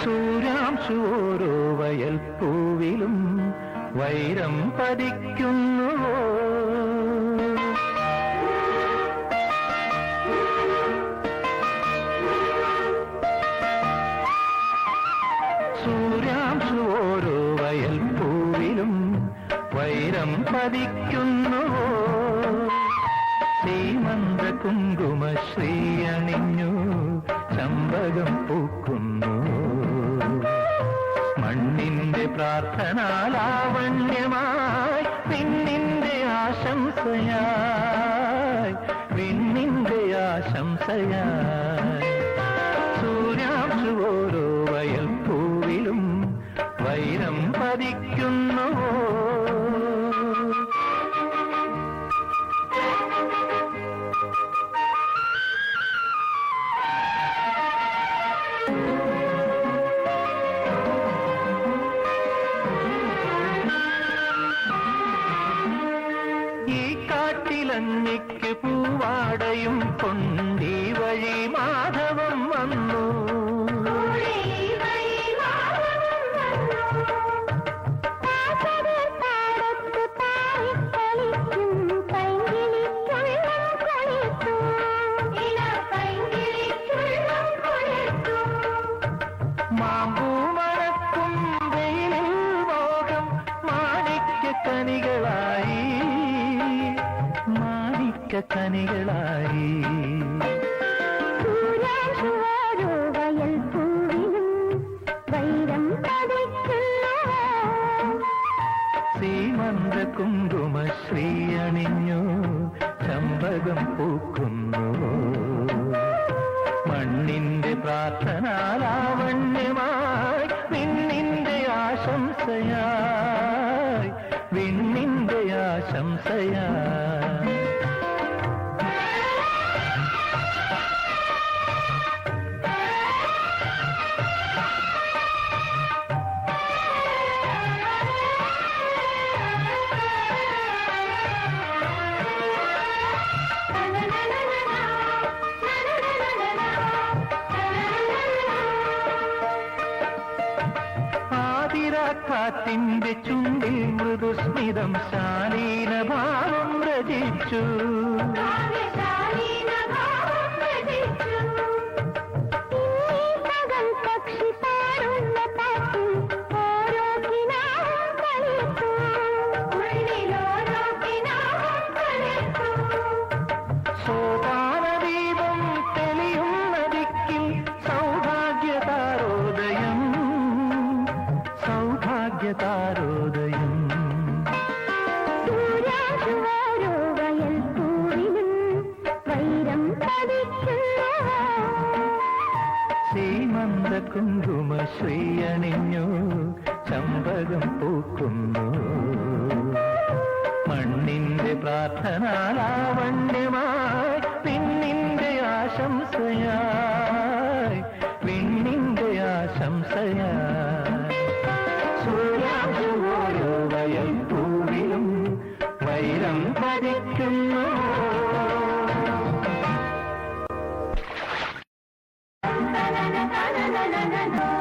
സൂര്യാംശു ഓരോ വയൽ പൂവിലും വൈരം പതിക്കുന്നു. സൂര്യാംശു ഓരോ വയൽ പൂവിലും വൈരം പതിക്കുന്നു. ശ്രീമന്ത കുങ്കുമ ശ്രീ അണിഞ്ഞു ചമ്പകം പൂക്കുന്നു. മണ്ണിന്റെ പ്രാർത്ഥന ലാവണ്യമായി പിന്നിന്റെ ആശംസയായി പിന്നിന്റെ ആശംസയായി. കാട്ടിലങ്ങിക്ക് പൂവാടയും കൊണ്ടീ വഴി മാധവം വന്നു മാമ്പൂ മാണിക്ക കനികളായി. ശ്രീമന്ത കുങ്കുമ ശ്രീയണിഞ്ഞു ചമ്പകം പൂക്കുന്നു. മണ്ണിന്റെ പ്രാർത്ഥനാലാവണ്യമായി വിണ്ണിന്റെ ആശംസയായി വിണ്ണിന്റെ ആശംസയായി. ആതിരാക്കാറ്റിന്റെ ചുണ്ടിൽ മൃദുസ്മിതം ശാലീന ഭാവം രചിച്ചു. സീമന്ത കുങ്കുമ ചമ്പകം പൂക്കുന്നു. മണ്ണിന്റെ പ്രാർത്ഥനാലാവണ്യമായി പിന്നിന്റെ ആശംസയാ. na na na